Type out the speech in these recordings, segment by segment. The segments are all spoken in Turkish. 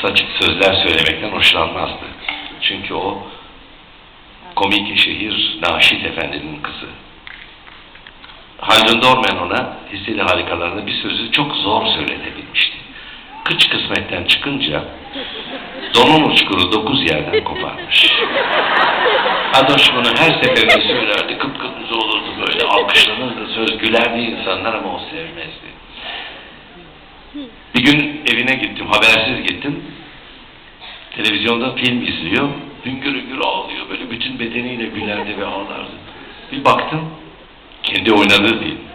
kısa sözler söylemekten hoşlanmazdı. Çünkü o komik şehir Naşit Efendi'nin kızı. Haldun Dorman ona hisseli harikalarında bir sözü çok zor söyletebilmişti. Kıç kısmetten çıkınca donun uçkuru dokuz yerden koparmış. Adoş bunu her seferinde söylerdi. Kıpkırmızı olurdu böyle alkışlanırdı. Söz gülerdi insanlar ama o sevmezdi. Bir gün evine gittim, habersiz gittim. Televizyonda film izliyor. Hüngür hüngür ağlıyor. Böyle bütün bedeniyle gülerdi ve ağlardı. Bir baktım, kendi oynadığı değil.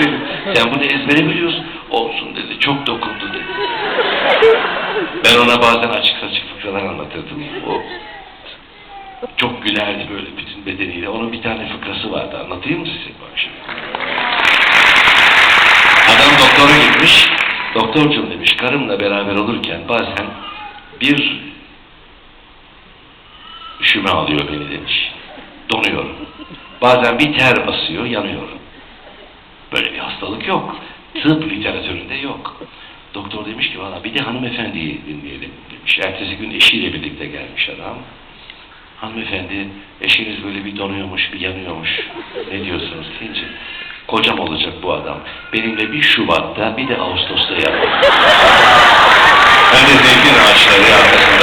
Dedi, sen bunu ezbere biliyorsun. Olsun dedi, çok dokundu dedi. Ben ona bazen açık saçık fıkralar anlatırdım. O çok gülerdi böyle bütün bedeniyle. Onun bir tane fıkrası vardı. Anlatayım mı size? Bak şimdi. Doktora gitmiş. Doktorcum demiş, karımla beraber olurken bazen bir üşüme alıyor beni demiş. Donuyorum. Bazen bir ter basıyor, yanıyorum. Böyle bir hastalık yok. Tıp literatüründe yok. Doktor demiş ki valla bir de hanımefendiyi dinleyelim demiş. Ertesi gün eşiyle birlikte gelmiş adam. Hanımefendi eşiniz böyle bir donuyormuş, bir yanıyormuş. Ne diyorsunuz deyince kocam olacak bu adam. Benimle bir Şubat'ta bir de Ağustos'ta yapar. ben de zengin ağaçları arkasında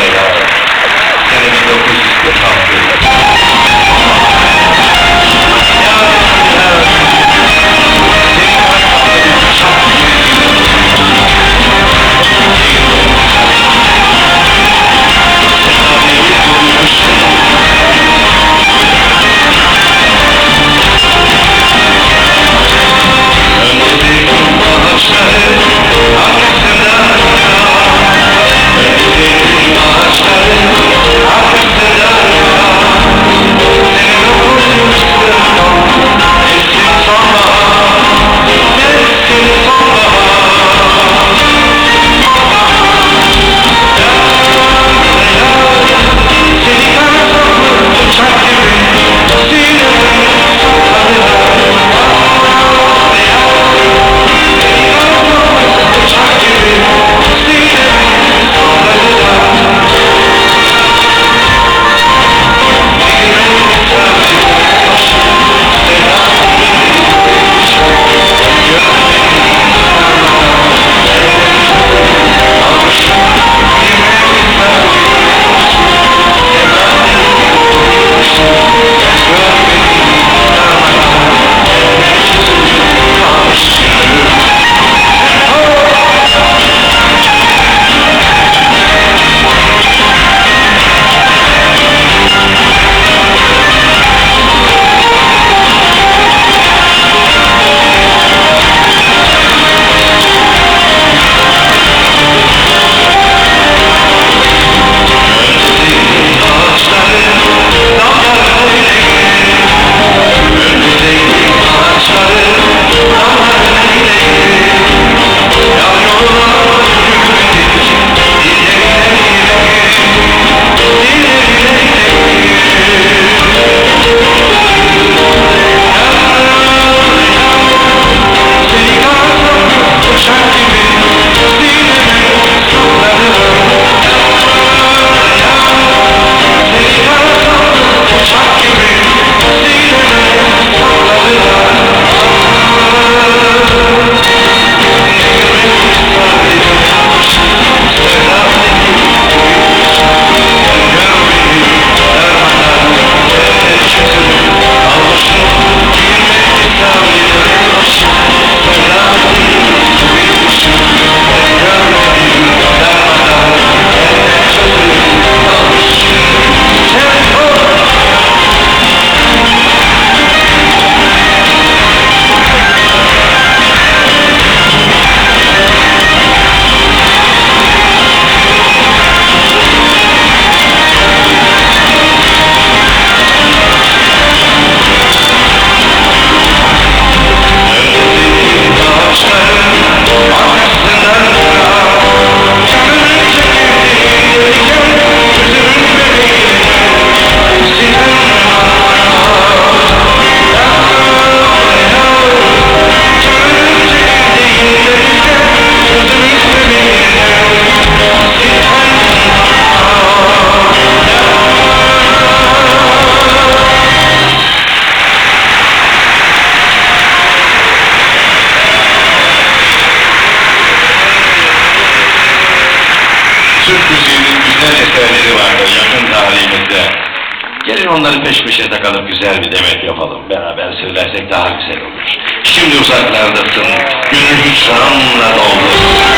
Gelin onları peş peşe takalım güzel bir demet yapalım. Beraber söylersek daha güzel olur. Şimdi uzaklardasın, gönül hüsranla doldu.